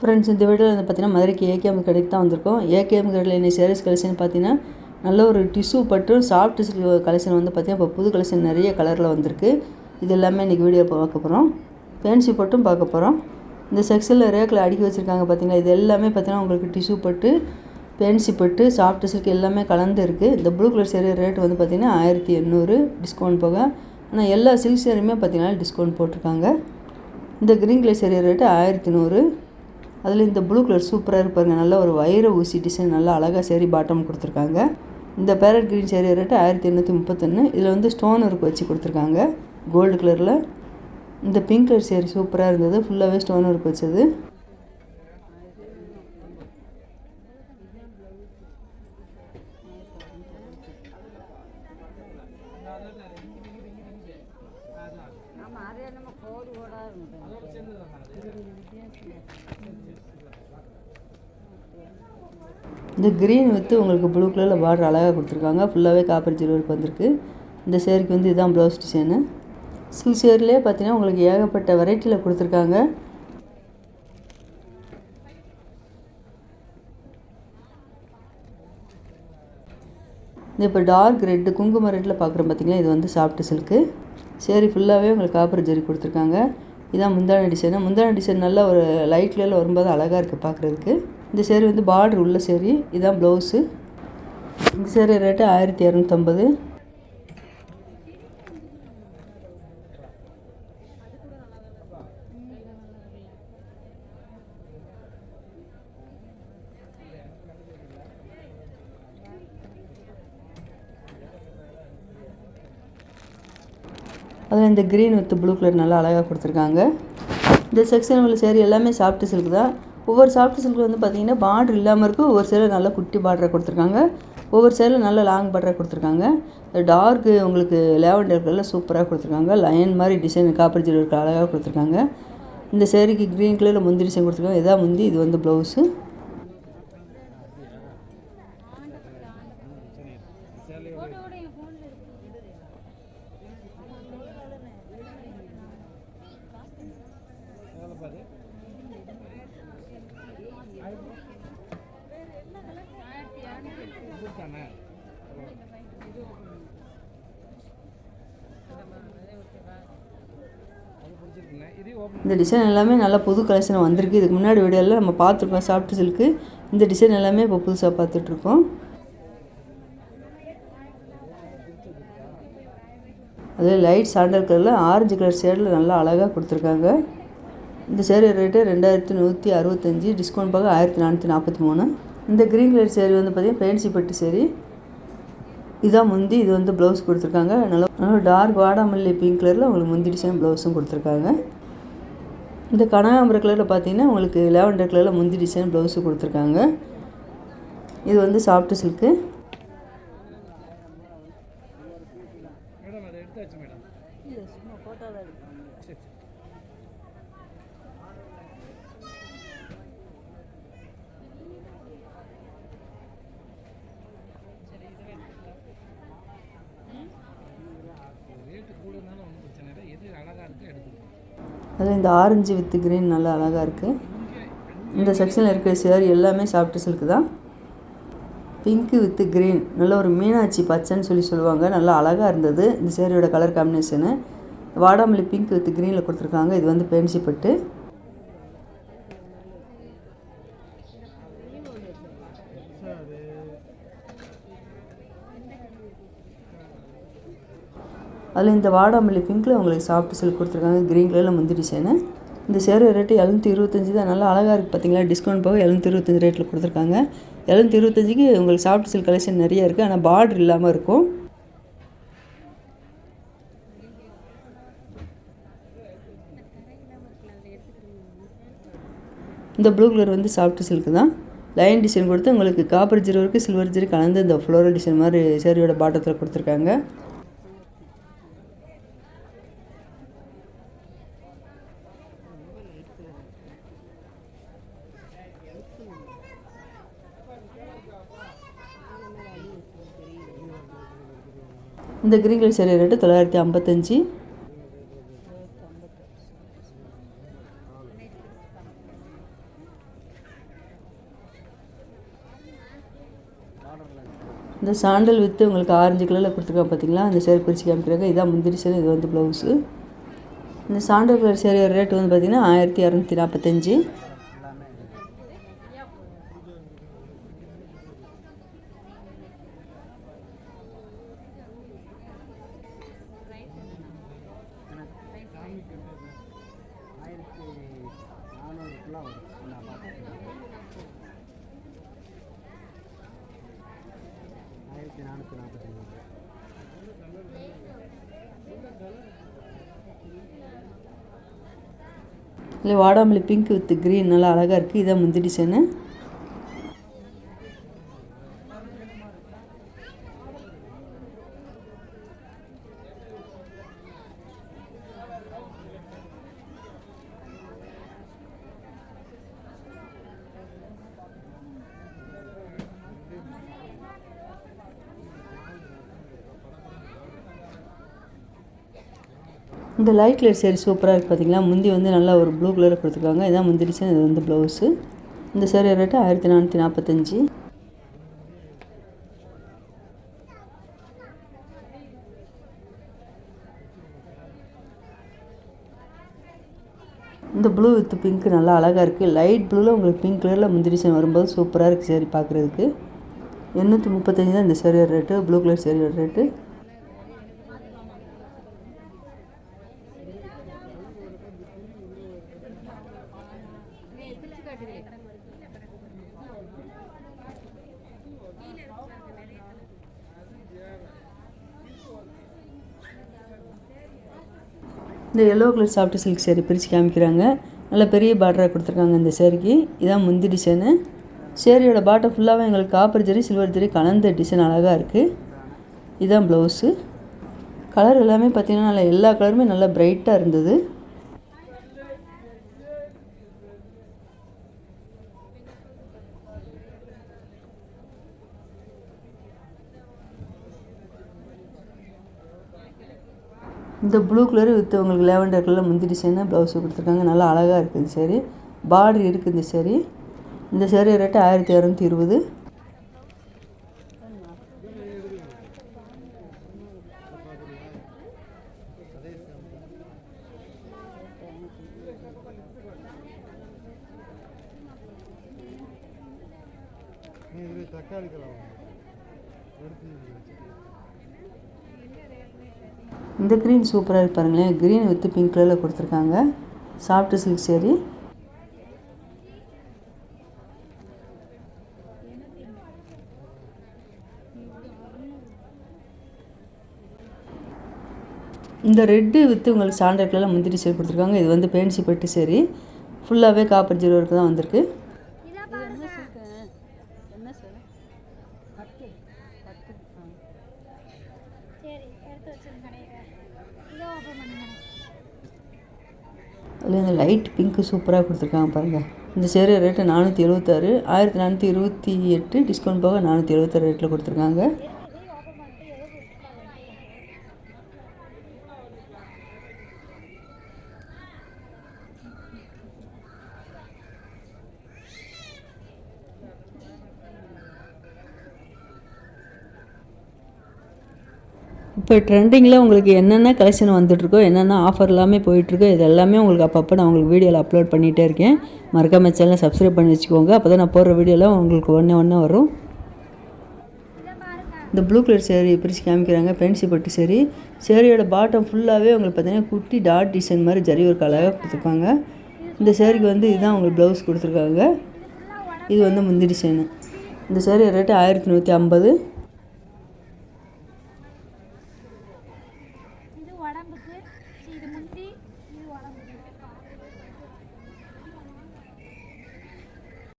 Friends இந்த வீடியோவில் வந்து பார்த்தீங்கன்னா மதுரைக்கு ஏகேஎம் கடைக்கு தான் வந்திருக்கோம். ஏகேஎம் கடையில் இன்னைக்கு சேரீஸ் கலெக்ஷன் பார்த்தீங்கன்னா நல்ல ஒரு டிஷ்யூ பட்டு சாஃப்ட் டிஷ்யூ கலெக்ஷன் வந்து பார்த்தீங்கன்னா இப்போ புது கலெக்ஷன் நிறைய கலரில் வந்திருக்கு. இது எல்லாமே இன்றைக்கி வீடியோ பார்க்க போகிறோம் ஃபேன்சி பட்டும் பார்க்க போகிறோம் இந்த செக்ஷனில் ரேக்கில் அடுக்கி வச்சுருக்காங்க பார்த்தீங்கன்னா இது எல்லாமே பார்த்தீங்கன்னா உங்களுக்கு டிஷ்யூ பட்டு ஃபேன்சி பட்டு சாஃப்ட் சில்க் எல்லாமே கலந்து இருக்குது இந்த ப்ளூ கலர் சேரீ ரேட் வந்து பார்த்திங்கன்னா ஆயிரத்தி எண்ணூறு டிஸ்கவுண்ட் போக ஆனால் எல்லா சில்க் சேரீயுமே பார்த்தீங்கன்னா டிஸ்கவுண்ட் போட்டிருக்காங்க. இந்த க்ரீன் கலர் சேரீ ரேட்டு ஆயிரத்தி நூறு அதில் இந்த ப்ளூ கலர் சூப்பராக இருப்பாருங்க நல்ல ஒரு வைர ஊசி டிசைன் நல்லா அழகாக சேரீ பாட்டம் கொடுத்துருக்காங்க. இந்த பேரட் க்ரீன் சேரீ ரேட்டு ஆயிரத்தி எண்ணூற்றி முப்பத்தொன்று இதில் வந்து ஸ்டோன் ஒர்க் வச்சு கொடுத்துருக்காங்க. கோல்டு கலரில் இந்த பிங்க் கலர் சேரீ சூப்பராக இருந்தது. ஃபுல்லாகவே ஸ்டோன் ஒர்க் வச்சது. இந்த க்ரீன் வித்து உங்களுக்கு ப்ளூ கலரில் பார்டர் அழகாக கொடுத்துருக்காங்க. ஃபுல்லாகவே காப்பர் ஜீரோ ஒர்க் வந்திருக்கு. இந்த சேருக்கு வந்து இதுதான் ப்ளவுஸ் டிசைனு சில் சேரிலே பார்த்தீங்கன்னா உங்களுக்கு ஏகப்பட்ட வெரைட்டியில் கொடுத்துருக்காங்க. இந்த இப்போ டார்க் ரெட்டு குங்கும ரெட்டில் பார்க்குறோம் பார்த்திங்கன்னா இது வந்து சாஃப்ட் சில்க்கு சேரீ ஃபுல்லாகவே உங்களுக்கு காப்பர் ஜெரி கொடுத்துருக்காங்க. இதான் முந்தான டிசைனு முந்தான டிசைன் நல்லா ஒரு லைட்ல வரும்போது அழகாக இருக்குது பார்க்குறதுக்கு இந்த சேரீ வந்து பார்டர் உள்ள சேரீ. இதான் ப்ளவுஸு இந்த சேரீ ரேட்டு ஆயிரத்தி இரநூத்தம்பது அதில் இந்த க்ரீன் வித் ப்ளூ கலர் நல்லா அழகாக கொடுத்துருக்காங்க. இந்த செக்ஷன் உள்ள சேரீ எல்லாமே சாஃப்ட் சில்க் தான். ஒவ்வொரு சாஃப்ட் சில்க் வந்து பார்த்தீங்கன்னா பார்டர் இல்லாமல் இருக்கும். ஒவ்வொரு சேரில் நல்லா குட்டி பார்டரை கொடுத்துருக்காங்க. ஒவ்வொரு சேரில் நல்ல லாங் பார்டரை கொடுத்துருக்காங்க. டார்க்கு உங்களுக்கு லேவண்டர் கலரில் சூப்பராக கொடுத்துருக்காங்க. லயன் மாதிரி டிசைன் காப்பர் ஜீரோ இருக்க அழகாக கொடுத்துருக்காங்க. இந்த சேரீக்கு க்ரீன் கலரில் முந்திரி டிசைன் கொடுத்துருக்காங்க. இதான் முந்தி இது வந்து ப்ளவுஸு இந்த டிசைன் எல்லாமே நல்லா புது கலெக்ஷன் வந்திருக்கு. இதுக்கு முன்னாடி வீடியோவில் நம்ம பார்த்துருக்கோம் சாஃப்ட் சில்க்கு இந்த டிசைன் எல்லாமே இப்போ புதுசாக பார்த்துட்ருக்கோம். அதே லைட் சாண்டல் கலரில் ஆரஞ்சு கலர் ஷேடில் நல்லா அழகாக கொடுத்துருக்காங்க. இந்த சேரீ ரேட்டு ரெண்டாயிரத்தி நூற்றி அறுபத்தஞ்சி டிஸ்கவுண்ட் பார்க்க ஆயிரத்தி நானூற்றி நாற்பத்தி மூணு. இந்த க்ரீன் கலர் சேரீ வந்து பார்த்திங்கன்னா ஃபேன்சி பட்டு சேரீ இதான் முந்தி இது வந்து ப்ளவுஸ் கொடுத்துருக்காங்க. நல்லா நல்லா டார்க் வாடாமல்லி பிங்க் கலரில் உங்களுக்கு முந்தி டிசைன் ப்ளவுஸும் கொடுத்துருக்காங்க. இந்த கனகாம்பர கலரில் பார்த்தீங்கன்னா உங்களுக்கு லேவண்டர் கலரில் முந்தி டிசைன் ப்ளவுஸு கொடுத்துருக்காங்க. இது வந்து சாஃப்ட் சில்க்கு அதில் இந்த ஆரஞ்சு வித்து க்ரீன் நல்லா அழகாக இருக்குது இந்த செக்ஷனில் இருக்கிற சேர் எல்லாமே சாஃப்ட் சில்க்கு தான். பிங்க்கு வித்து க்ரீன் நல்ல ஒரு மீனாட்சி பச்சைன்னு சொல்லி சொல்லுவாங்க. நல்லா அழகாக இருந்தது. இந்த சேரியோட கலர் காம்பினேஷனு வாடாமல்லி பிங்க் வித் க்ரீனில் கொடுத்துருக்காங்க. இது வந்து பென்சி பட்டு. அதில் இந்த வாடாமல்லி பிங்க்கில் உங்களுக்கு சாஃப்ட் சில்க் கொடுத்துருக்காங்க. க்ரீன் கலரில் முந்தி டிசைனு இந்த சேரு ரேட்டு எழுநூற்றி இருபத்தஞ்சி தான். நல்லா அழகாக இருக்குது பார்த்தீங்களா டிஸ்கவுண்ட் போக எழுநூற்றி இருபத்தஞ்சி ரேட்டில் கொடுத்துருக்காங்க. எழுநூற்றி இருபத்தஞ்சிக்கு உங்களுக்கு சாஃப்ட் சில்க் கலெக்ஷன் நிறைய இருக்குது ஆனால் பார்டர் இல்லாமல் இருக்கும். இந்த ப்ளூ கலர் வந்து சாஃப்ட் சில்க்கு தான். லைன் டிசைன் கொடுத்து உங்களுக்கு காப்பர் ஜீரோ இருக்குது சில்வர் ஜீரோ கலந்து இந்த ஃப்ளோரல் டிசைன் மாதிரி சேரியோட பாட்டத்தில் கொடுத்துருக்காங்க. இந்த கிரிகில் சேரீ ரேட்டு தொள்ளாயிரத்தி ஐம்பத்தஞ்சு. இந்த சாண்டல் வித்து உங்களுக்கு ஆரஞ்சு கலரில் கொடுத்துருக்காங்க பார்த்தீங்களா அந்த சேர் பிரித்து காமிக்கிறாங்க. இதான் முந்திரி சேர் இது வந்து ப்ளவுஸு இந்த சாண்டல் கலர் சேரீ ரேட் வந்து பார்த்திங்கன்னா ஆயிரத்தி இரநூத்தி நாற்பத்தஞ்சு இல்லை வாடாமல்லி பிங்க் வித் க்ரீன் நல்லா அழகாக இருக்குது இதான் முந்தி டிசைனு இந்த லைட் கலர் சேரீ சூப்பராக இருக்குது பார்த்தீங்களா முந்தி வந்து நல்லா ஒரு ப்ளூ கலரில் கொடுத்துருக்காங்க. இதான் முந்தி டிசைன் இது வந்து ப்ளவுஸு இந்த சேரீ ரேட்டு ஆயிரத்தி நானூற்றி நாற்பத்தஞ்சு இந்த ப்ளூ வித் பிங்க் நல்லா அழகாக இருக்குது லைட் ப்ளூவில் உங்களுக்கு பிங்க் கலரில் முந்திரி டிசைன் வரும்போது சூப்பராக இருக்குது சேரீ பார்க்குறதுக்கு எண்ணூற்றி முப்பத்தஞ்சு தான் இந்த sari rate blue colour sari rate இந்த yellow colour soft silk sari பிரித்து காமிக்கிறாங்க. நல்ல பெரிய பார்டராக கொடுத்துருக்காங்க இந்த சேரீக்கு இதான் முந்தி டிசைனு சேரீயோட பாட்டம் ஃபுல்லாகவே எங்களுக்கு காப்பர் ஜரி சில்வர் ஜெரி கலந்த டிசைன் அழகாக இருக்குது இதுதான் ப்ளவுஸு கலர் எல்லாமே பார்த்தீங்கன்னா நல்லா எல்லா கலருமே நல்லா பிரைட்டாக இருந்தது. இந்த ப்ளூ கலர் வித் உங்களுக்கு லேவண்டர் கலரில் முந்தி டிசைனாக ப்ளவுஸ் கொடுத்துருக்காங்க. நல்லா அழகாக இருக்குது சரி பார்டர் இருக்குது இந்த சரி இந்த சேரீ ரேட்டு ஆயிரத்தி இரநூத்தி இருபது. தக்காளி கலாம் எடுத்து இந்த க்ரீன் சூப்பராக இருக்கு பாருங்களேன் க்ரீன் வித் பிங்க் கலரில் கொடுத்துருக்காங்க. சாஃப்ட் சில்க் சேரீ இந்த ரெட்டு வித்து உங்களுக்கு சாண்டர் கலரில் முந்திரி சேரி கொடுத்துருக்காங்க. இது வந்து பேன்சி பட்டு சேரீ ஃபுல்லாகவே காப்பர் ஜீரோ ஒர்க்கு தான் வந்திருக்கு சரி எடுத்து வச்சிருங்க கடையில் இதை ஓப்பன் பண்ணுங்க அதில் இந்த லைட் பிங்க்கு சூப்பராக கொடுத்துருக்காங்க பாருங்கள் இந்த சேர ரேட்டு நானூற்றி எழுபத்தாறு ஆயிரத்தி நானூற்றி இருபத்தி எட்டு டிஸ்கவுண்ட் போக நானூற்றி எழுபத்தாறு ரேட்டில் கொடுத்துருக்காங்க. இப்போ ட்ரெண்டிங்கில் உங்களுக்கு என்னென்ன கலெக்ஷன் வந்துட்டுருக்கோ என்னென்ன ஆஃபர் எல்லாமே போயிட்டுருக்கோ இது எல்லாமே உங்களுக்கு அப்பப்போ நான் உங்களுக்கு வீடியோவில் அப்லோட் பண்ணிகிட்டே இருக்கேன். மறக்காமல் சேனலை சப்ஸ்கிரைப் பண்ணி வச்சுக்கோங்க. அப்போ தான் நான் போடுற வீடியோவில் உங்களுக்கு ஒன்று ஒன்று வரும். இந்த ப்ளூ கலர் சேரீ பிரித்து காமிக்கிறாங்க பென்சி பட்டு சேரீ சேரீயோட பாட்டம் ஃபுல்லாகவே உங்களுக்கு பார்த்தீங்கன்னா குட்டி டாட் டிசைன் மாதிரி ஜரி ஒரு கலராக கொடுத்துருப்பாங்க இந்த சேரீக்கு வந்து இதுதான் உங்களுக்கு ப்ளவுஸ் கொடுத்துருக்காங்க. இது வந்து முந்தி டிசைனு இந்த சேரீ ரேட்டு ஆயிரத்தி நூற்றி ஐம்பது.